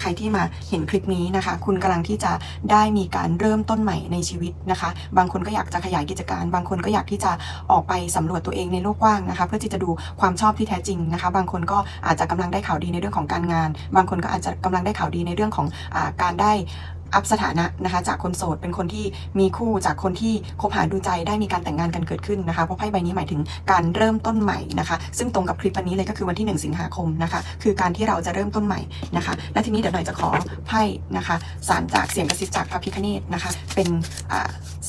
ใครที่มาเห็นคลิปนี้นะคะ คุณกำลังที่จะได้มีการเริ่มต้นใหม่ในชีวิตนะคะ บางคนก็อยากจะขยายกิจการ บางคนก็อยากที่จะออกไปสำรวจตัวเองในโลกกว้างนะคะ เพื่อที่จะดูความชอบที่แท้จริงนะคะ บางคนก็อาจจะกำลังได้ข่าวดีในเรื่องของการงาน บางคนก็อาจจะกำลังได้ข่าวดีในเรื่องของอการได้ อัพสถานะนะคะจากคนโสดเป็นคนที่มีคู่จากคนที่คบหาดูใจได้มีการแต่งงานกันเกิดขึ้นนะคะเพราะไพ่ใบนี้หมายถึงการเริ่มต้นใหม่นะคะ ซึ่งตรงกับคลิปวันนี้เลยก็คือวันที่ 1 สิงหาคมนะคะคือการที่เราจะเริ่มต้นใหม่นะคะและทีนี้เดี๋ยวหน่อยจะขอไพ่นะคะสารจากเสียงกระซิบจากพระพิคเนตนะคะเป็น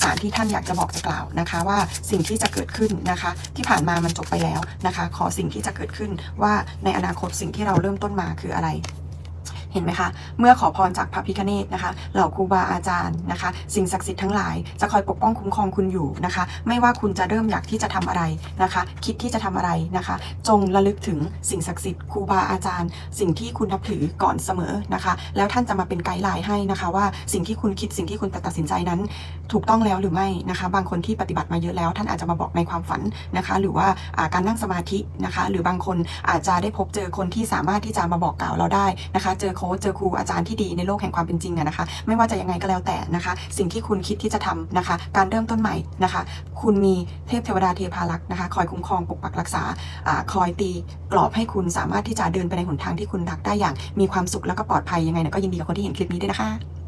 สารที่ท่านอยากจะบอกจะกล่าวนะคะ ว่าสิ่งที่จะเกิดขึ้นนะคะ ที่ผ่านมามันจบไปแล้วนะคะ ขอสิ่งที่จะเกิดขึ้นว่าในอนาคตสิ่งที่เราเริ่มต้นมาคืออะไร เห็นไหมคะ เมื่อขอพรจากพระพิคเนตนะคะเหล่าครูบาอาจารย์นะคะ สิ่งศักดิ์สิทธิ์ทั้งหลายจะคอยปกป้องคุ้มครองคุณอยู่นะคะ ไม่ว่าคุณจะเริ่มอยากที่จะทำอะไรนะคะ คิดที่จะทำอะไรนะคะ จงระลึกถึงสิ่งศักดิ์สิทธิ์ครูบาอาจารย์ สิ่งที่คุณนับถือก่อนเสมอนะคะ แล้วท่านจะมาเป็นไกด์ไลน์ให้นะคะ ว่าสิ่งที่คุณคิดสิ่งที่คุณตัดสินใจนั้น ถูกต้องแล้วหรือไม่นะคะ บางคนที่ปฏิบัติมาเยอะแล้ว ท่านอาจจะมาบอกในความฝันนะคะ หรือว่าการนั่งสมาธินะคะ หรือบางคนอาจจะได้พบเจอคนที่สามารถที่จะมาบอกกล่าวเราได้นะคะ เจอค้ชเจอครูอาจารย์ที่ดีในโลกแห่งความเป็นจริงอะนะคะ ไม่ว่าจะยังไงก็แล้วแต่นะคะ สิ่งที่คุณคิดที่จะทำนะคะ การเริ่มต้นใหม่นะคะ คุณมีเทพเทวดาเทพารักษ์นะคะ คอยคุ้มครองปกปักรักษาอาคอยตีกรอบให้คุณสามารถที่จะเดินไปในหนทางที่คุณรักได้อย่าง มีความสุขแล้วก็ปลอดภัยยังไงเนี่ยก็ยินดีกับคนที่เห็นคลิปนี้ด้วยนะคะ